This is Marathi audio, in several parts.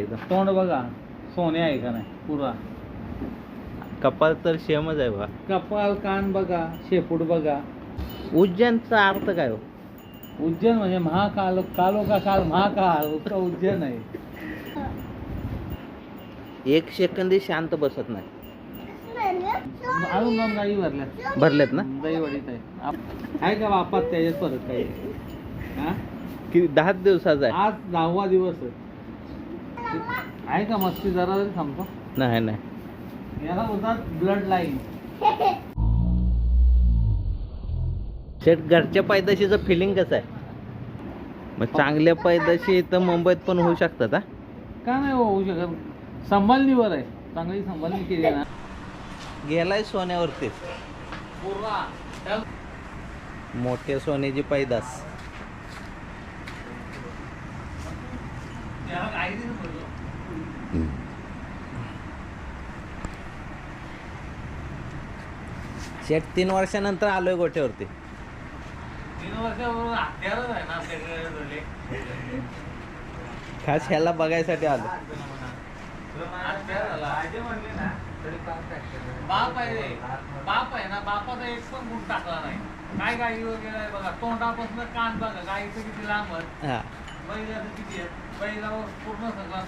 तोंड बघा सोने आहे का नाही पुरा. कपाल तर सेमच आहे बा. कपाल कान बघा शेपूट बघा. उज्जैनचा अर्थ काय हो? उज्जैन म्हणजे महाकाल कालो का काल महाकाल उत्तर उज्जैन आहे. एक सेकंदी शांत बसत नाही. अजून दोन गाई भरल्या. भरलेत ना? दहीवडीत आहे. आप- आहे का बापात त्याच्यात परत काही? हा? किती दहा दिवसाचा आहे. आज दहावा दिवस आहे. आहे का मस्ती? जरा तरी थांबतो. नाही नाही. याला बोलतात ब्लड लाईन शेट घरच्या पैदाशीचं फिलिंग कसं आहे? मग चांगल्या पैदाशी तर मुंबईत पण होऊ शकतात हा? का नाही हो होऊ शकत? संभालनीवर आहे. चांगली संभालनी केली ना. गेलाय सोन्यावरतीच मोठ्या सोन्याची पैदास त्याला काही दिलं पडलं. शेट तीन वर्षानंतर आलोय गोठ्यावरती. खास ह्याला बघायसाठी आलो. बाप आहे बाप आहे ना बापाचा एक पण गुण टाकला नाही. काय गाई वगैरे बघा. तोंडापासून कान बघा. गाईचं किती लांब बैलाचं किती आहे? बैलावर पूर्ण सगळं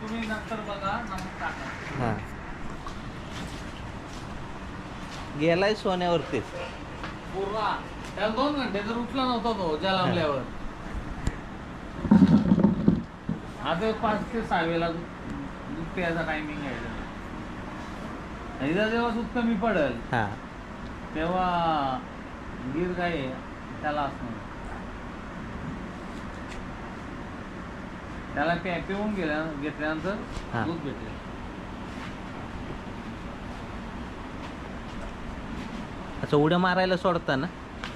तुम्ही नंतर बघा टाका. हा. गेलाय सोन्यावरतीच पूर्ण त्याला दोन घंटे जर उठला नव्हता तो जलामल्यावर आता पाच ते सहावेला दूध प्यायचा टायमिंग आहे. एकदा जेव्हा दूध कमी पडेल हा. तेव्हा गिर आहे, त्याला असणार त्याला पे पिऊन गेल्या घेतल्यानंतर. दूध भेटेल. असं उड्या मारायला सोडता ना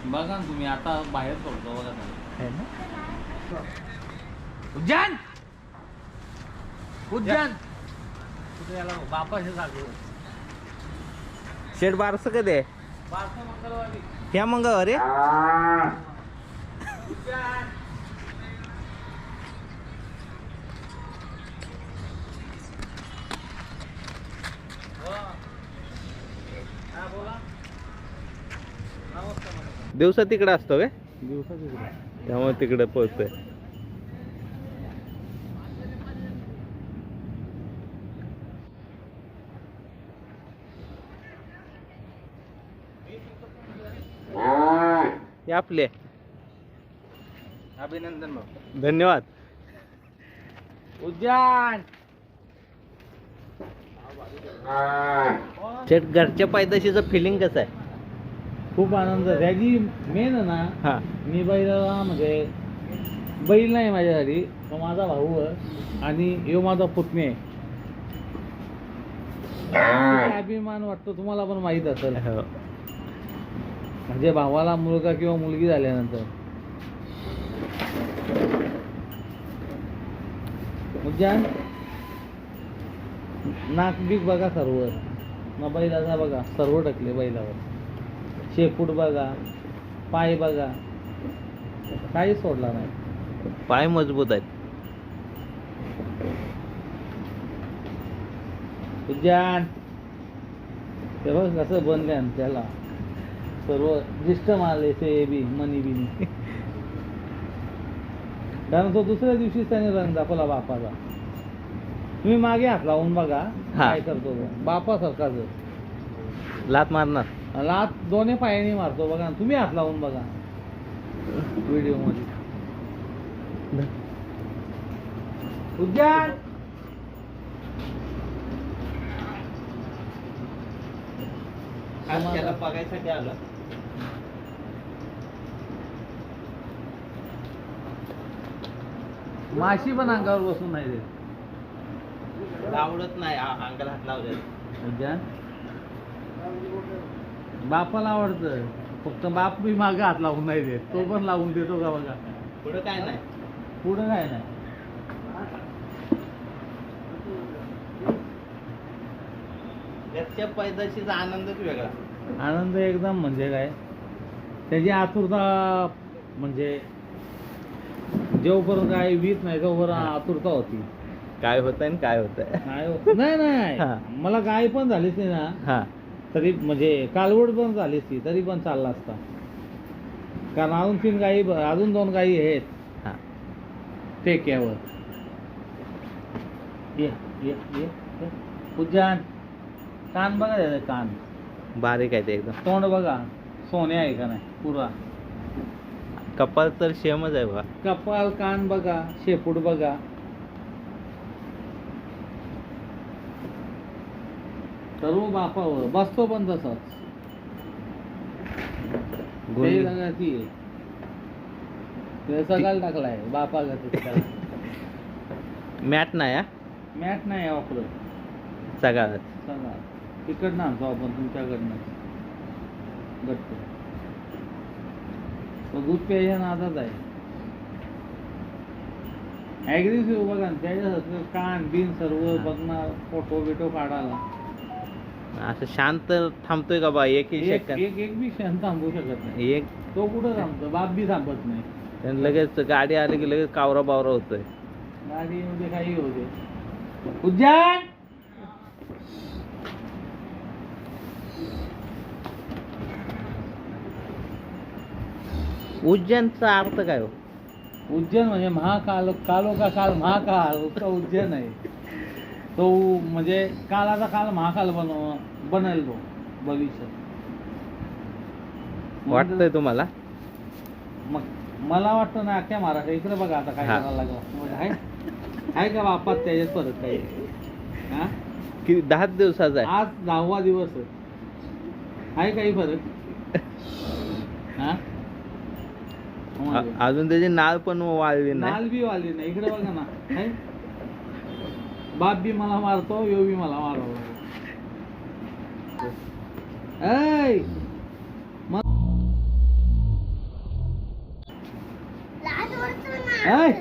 बघा ना तुम्ही आता बाहेर सोडतो बघा त्याला है ना? उज्जैन! उज्जैन! जागेवर शेट बारसं कधी आहे? बारसं मंगळवारी. ह्या मंगळवारी उज्जैन हो. हा, बोला नमस्कार madam. दिवसा तिकडे असतो काय दिवसाची कुठे? त्यामुळे तिकडे पोहोचतोय. हे आपले. अभिनंदन भाऊ. धन्यवाद. शेट घरच्या पैदाशीचं फिलिंग कसं आहे? खूप आनंद आहे. त्याची मेन आहे ना हा. मी बैलाला म्हणजे बैल नाही माझ्यासाठी तो माझा भाऊ आहे आणि यो माझा पुतणी आहे. किती अभिमान वाटतो तुम्हाला पण माहीत असेल. हो. म्हणजे भावाला मुलगा किंवा मुलगी झाल्यानंतर. उद्यान नाक बीक बघा सर्व. ना बैलाचा बघा सर्व टाकले बैलावर. शेपूट बघा पाय बघा. काही सोडला नाही. पाय मजबूत आहेत. उद्यान ते बघ कसं बनले त्याला सर्व दिष्ट मारले ते बी मनी बिनी कारण तो दुसऱ्या दिवशीच त्याने रंग दाखवला बापाचा. तुम्ही मागे हात लावून बघा. काय करतो तो. बापासारखाच लात मारणार. लात दोन्ही पायाने मारतो बघा. तुम्ही हात लावून बघा. व्हिडिओमध्ये उद्यान. आज त्याला बघायसाठी आलो. माशी पण अंगावर बसून नाही देत. आवडत नाही आ- अंगाला हात लावले उद्यान. बापाला आवडतं. फक्त बाप बी मागे हात लावून नाही देत. तो पण लावून देतो का बघा. पुढे काय नाही. पुढं काय नाही. घरच्या पैदाशीचा आनंदच वेगळा. आनंद एकदम म्हणजे काय? त्याची आतुरता म्हणजे जोपर्यंत काय वीत नाही तोपर्यंत आतुरता होती. काय होत आहे काय होत आहे नाही होत. नाही. नाही. मला गाय पण झालीच नाही ना. हा. तरी म्हणजे कालवड पण झालीच ती तरी पण चालला असता. कारण अजून तीन गायी अजून दोन गायी आहेत. हा. टेक्यावर ये ये ये ये. उज्जान. कान बघा त्याचे कान. बारीक आहे ते एकदम. तोंड बघा. सोने आहे का नाही? पुरा. कपाल तर सेमच आहे बघा. कपाल कान बघा. शेपूट बघा. सर्व बापावर. बसतो पण तसंच. ते बघा ती ते सकाळ टाकलाय. बापा मॅट नाही हा? मॅट नाही वापरत. सगळ्यात सांगा तिकडनं आणतो आपण तुमच्याकडनं. गट्ट. तो दूध प्यायच्या नादात आहे. ॲग्रेसिव्ह बघा ना, त्याच्यासारखं कान बिन सर्व. बघणार फोटो बिटो काढायला. असं शांत थांबतोय का बा? एकही एक सेकंद एक एक बी क्षण थांबू शकत नाही. एक तो कुठं थांबतो? बाप बी थांबत नाही. आणि लगेच गाडी आली की लगेच कावरा बावरा होतोय. गाडीमध्ये काही होते उज्जैन! उज्जैनचा अर्थ काय हो? उज्जैन म्हणजे महाकाल कालो का काल महाकाल. उसका उज्जैन आहे. तो म्हणजे कालाचा काल महाकाल बन बनेल तो भविष्य वाटतंय तुम्हाला? मग मला वाटतं ना अख्ख्या महाराष्ट्र इकडे बघा आता काय. करायला लागला. म्हणजे आहे आहे का बापात त्याच्यात फरक काही? हा? कि दहा दिवसाचा आहे. आज दहावा दिवस आहे. आहे काही फरक? हा. अजून त्याची नाळ पण वाळली नाही. नाल बी वाली नाही. इकडे बघा ना. है? बाप बी मला मारतो यो बी मला मारतो. ऐ! ऐ!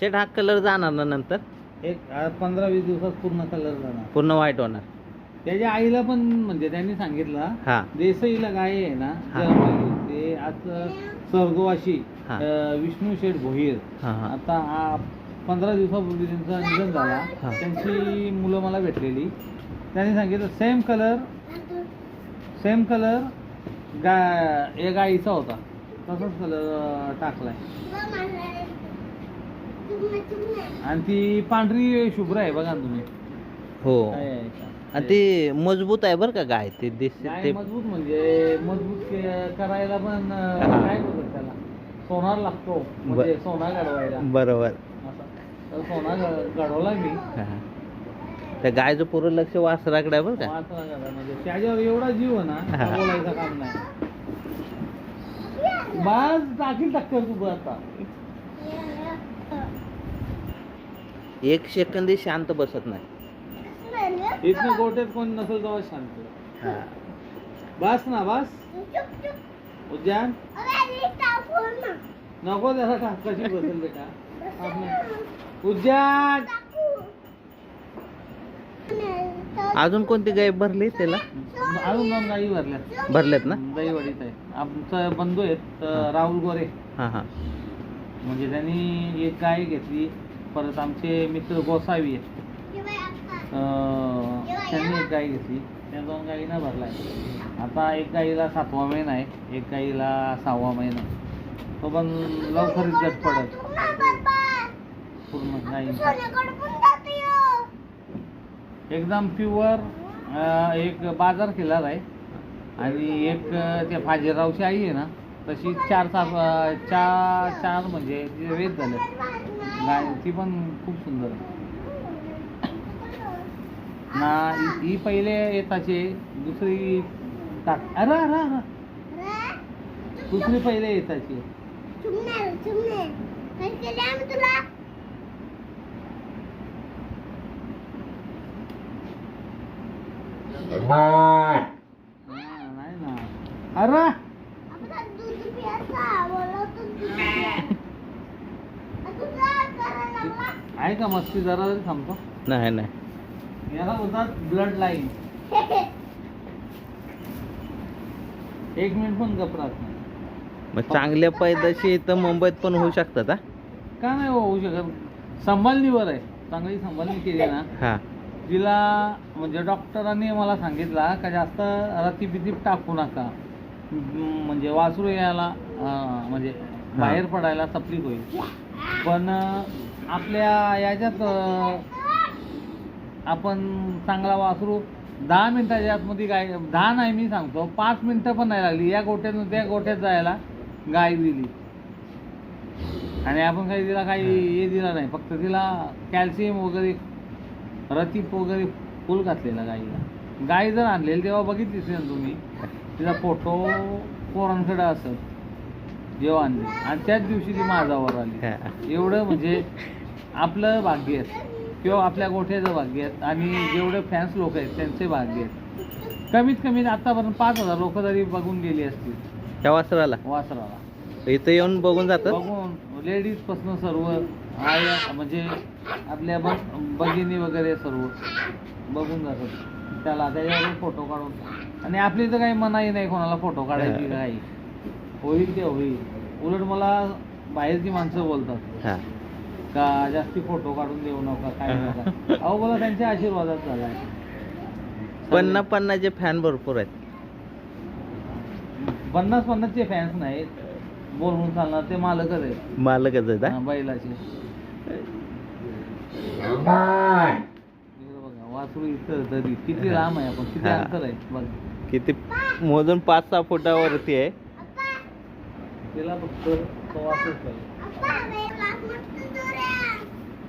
शेट हा कलर जाणार ना नंतर? एक पंधरा वीस दिवसात पूर्ण कलर जाणार. पूर्ण व्हाईट होणार. त्याच्या आईला पण म्हणजे त्यांनी सांगितलं हा. देसाईला गाय आहे ना हा. ते आज स्वर्गवाशी हा. अं, विष्णू शेठ भोईर. हा हा. आता आ- पंधरा दिवसापूर्वी त्यांचा निधन झाला. हा. त्यांची मुलं मला भेटलेली. त्यांनी सांगितलं सेम कलर सेम कलर गा या गाईचा होता. तसाच कलर टाकलाय. आणि ती पांढरी शुभ्र आहे बघा ना तुम्ही. हो. काय आहे का? आणि ती मजबूत आहे बरं का गाय ते गाय ते. मजबूत म्हणजे मजबूत के- करायला पण अं, हा. काय बोलतात त्याला? सोनार लागतो. म्हणजे सोना घडवायला बरोबर. सोना घडवला मी. हा. त्या गायचं पूर्ण लक्ष वासराकडे आहे बरं का? वाचला गेला म्हणजे त्याच्यावर एवढा जीव आहे ना हा. का बोलायचं काम नाही. बाज टाकील टक्कर तू बघ आता. एक सेकंदही शांत बसत नाही. इथनं गोट्यात कोण नसेल तेव्हा शांत. हा. बस ना बस. उद्यान नको त्याला कशी बसेल बेटा उद्यान. अजून कोणती गाय भरली त्याला? अजून दोन गाई भरल्या भरल्यात ना? दहीवडीत आहे. आमचा बंधू आहेत अं, राहुल गोरे. हा हा. म्हणजे त्यांनी एक गाय घेतली. परत आमचे मित्र गोसावी आहेत. अं, त्यांनी एक गाय घेतली. त्या दोन गायीना भरलाय आता एक गाईला सातवा महिना आहे. एक गाईला सहावा महिना आहे. तो पण लवकरच जट पडत पूर्ण गायींचा एकदम प्युअर एक बाजार केलेला आहे. आणि एक त्या फाजीरावची आई आहे ना तशी चार अं, चार चार म्हणजे वेद झाले गाय ती पण खूप सुंदर आहे. ना ही- ही पहिले येताची दुसरी टाक. अरे अरे अरे. दुसरी पहिले येताची. हा, नाही ना. अरे आहे का मस्ती? जरा तरी थांबतो. नाही नाही. याला बोलतात ब्लड लाईन एक मिनिट पण राहत नाही. मग चांगल्या पैदाशी इथं मुंबईत पण होऊ शकतात हा? का नाही हो होऊ शकत? संभालनीवर आहे. चांगली संभालनी केली ना. हा. तिला म्हणजे डॉक्टरांनी मला सांगितला का जास्त रतीबिती टाकू नका. म्हणजे वासरू यायला म्हणजे बाहेर पडायला तकलीफ होईल. पण आपल्या याच्यात आपण चांगला वासरू दहा मिनिटाच्या आतमध्ये गाय दहा नाही मी सांगतो पाच मिनिटं पण नाही लागली. या गोठ्यातून त्या गोठ्यात जायला गाय दिली. आणि आपण काही तिला काही हे दिलं नाही. फक्त तिला कॅल्शियम वगैरे रतीप वगैरे फुल घातलेला गाईला. गाय जर आणलेली तेव्हा बघितलीच ना तुम्ही? तिचा फोटो पोरांकडे असत. जेव्हा आणली. आणि त्याच दिवशी ती माझावर आली. एवढं म्हणजे आपलं भाग्य आहे. किंवा आपल्या गोठ्याचं भाग्य आहे. आणि जेवढे फॅन्स लोक आहेत त्यांचे भाग्य आहेत कमीत कमी आतापर्यंत पाच हजार लोक तरी बघून गेली असतील. त्या वासराला? वासराला. इथं येऊन बघून जातात बघून. लेडीजपासून सर्व. आया म्हणजे आपल्या बग भगिनी वगैरे सर्व बघून जातात. त्याला त्याच्यावर फोटो काढून. आणि आपली तर काही मनाई नाही कोणाला फोटो काढायची काही. होईल ते होईल. उलट मला बाहेरची माणसं बोलतात. का जास्ती फोटो काढून देऊ नका काय नका. अहो मला त्यांच्या आशीर्वादात झालाय पन्ना पन्नाचे फॅन भरपूर आहेत. पन्नास पन्नासचे फॅन्स नाहीत. बोलून चालणार ते मालकच आहेत. मालकच आहेत? बैलाचे. बघा वासरू इथं तरी किती लांब आहे आपण? किती हा. अंतर आहे? बघ. किती मोजून पाच सहा फुटावरती आहे. तिला फक्त तो वासरूच पाहिजे.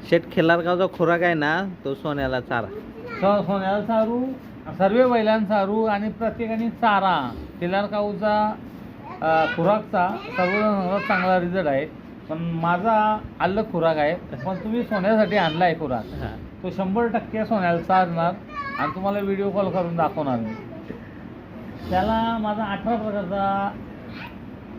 शेट खिलारगावचा खुराक आहे ना तो सोन्याला चारा. सो- सोन्याला सारू सर्व बैलांना सारू आणि प्रत्येकाने चारा. केलार काऊचा खुराकचा सर्व चांगला रिझल्ट आहे. पण माझा अलग खुराक आहे पण तुम्ही सोन्यासाठी आणला आहे खुराक हा. तो शंभर टक्के सोन्याला चालणार आणि तुम्हाला व्हिडिओ कॉल करून दाखवणार मी त्याला माझा अठरा प्रकारचा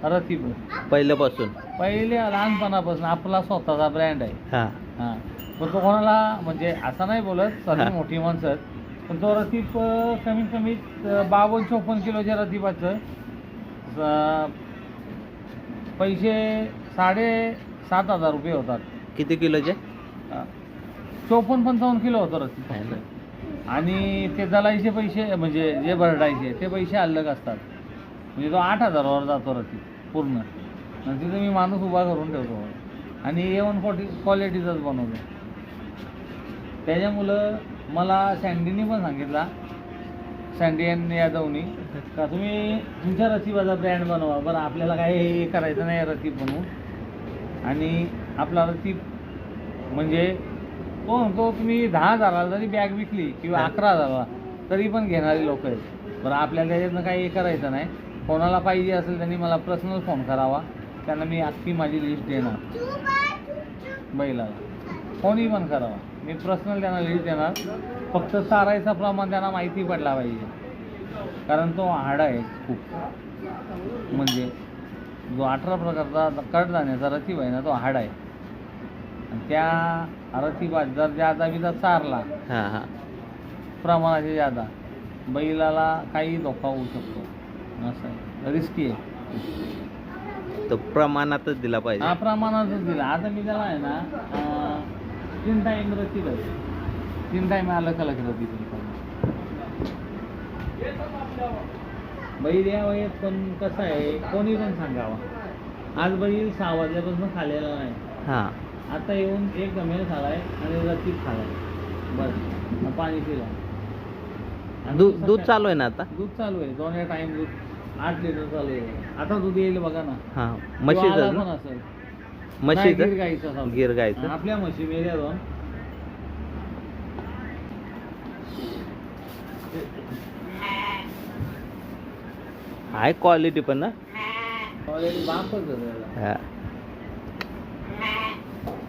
रतीब आहे. पहिल्यापासून पहिले लहानपणापासून आपला स्वतःचा ब्रँड आहे हा हां पण तो कोणाला म्हणजे असं नाही बोलत हा. मोठी माणसं आहेत. पण तो रतीब अं, कमीत कमी अं, बावन्न चोपन्न किलोच्या रतीबाचं अं, पैसे साडे सात हजार रुपये होतात. किती किलोचे? चोपन्न पंचावन्न किलो होतं? आणि ते दलाईचे पैसे म्हणजे जे भरडायचे ते पैसे अलग असतात. म्हणजे तो आठ हजारावर जातो रती पूर्ण. आणि तिथे मी माणूस उभा करून ठेवतो. आणि ए वन क्वालिटी क्वालिटीचाच बनवतो. त्याच्यामुळं मला सँडीनी पण सांगितला सँडी आणि यादवनी का तुम्ही तुमच्या रतीबाचा ब्रँड बनवा. बरं आपल्याला काही हे करायचं नाही रतीब बनवून आणि आपला रतीब म्हणजे तो म्हणतो तुम्ही दहा हजाराला जरी बॅग विकली किंवा. अकरा हजाराला तरी पण घेणारी लोक आहेत. बरं आपल्याला त्याच्यातनं काही हे करायचं नाही. कोणाला पाहिजे असेल त्यांनी मला पर्सनल फोन करावा. त्यांना मी अख्खी माझी लिस्ट देणार. बैलाला. कोणी पण करावा. मी पर्सनल त्यांना लिस्ट देणार. फक्त चारायचा प्रमाण त्यांना माहिती पडला पाहिजे. कारण तो हाड आहे खूप. म्हणजे जो अठरा प्रकारचा कडधान्याचा रतीब आहे ना तो हाड आहे. आणि त्या रतीबात जर जादा बिदा चारला हा हा. प्रमाणाचे जादा बैलाला काही धोका होऊ शकतो. असं आहे. रिस्की आहे. तो प्रमाणातच दिला हा पाहिजे प्रमाणातच दिला. आता मी त्याला आहे ना तीन टाईम रतीब आहे तीन टाईम अलग अलग रतीब आहे. बैल या वयात पण कसं आहे कोणी पण सांगावा. आज बैल सहा वाजल्यापासून खाल्लेला नाही. हा. आता येऊन एक गमेल खालाय आणि रतीब खालाय. बस. आणि पाणी पिला. आणि दूध चालू आहे ना आता? दूध चालू आहे. दोन टाइम दूध. आठ लिटर चालू आहे. आता दूध येईल बघा ना. हा. म्हशीचं पण? असेल. नाही, गिर चालू. गिर गाईचं? आपल्या म्हशी मेल्या दोन. आहे क्वालिटी पण ना. ऑलरेडी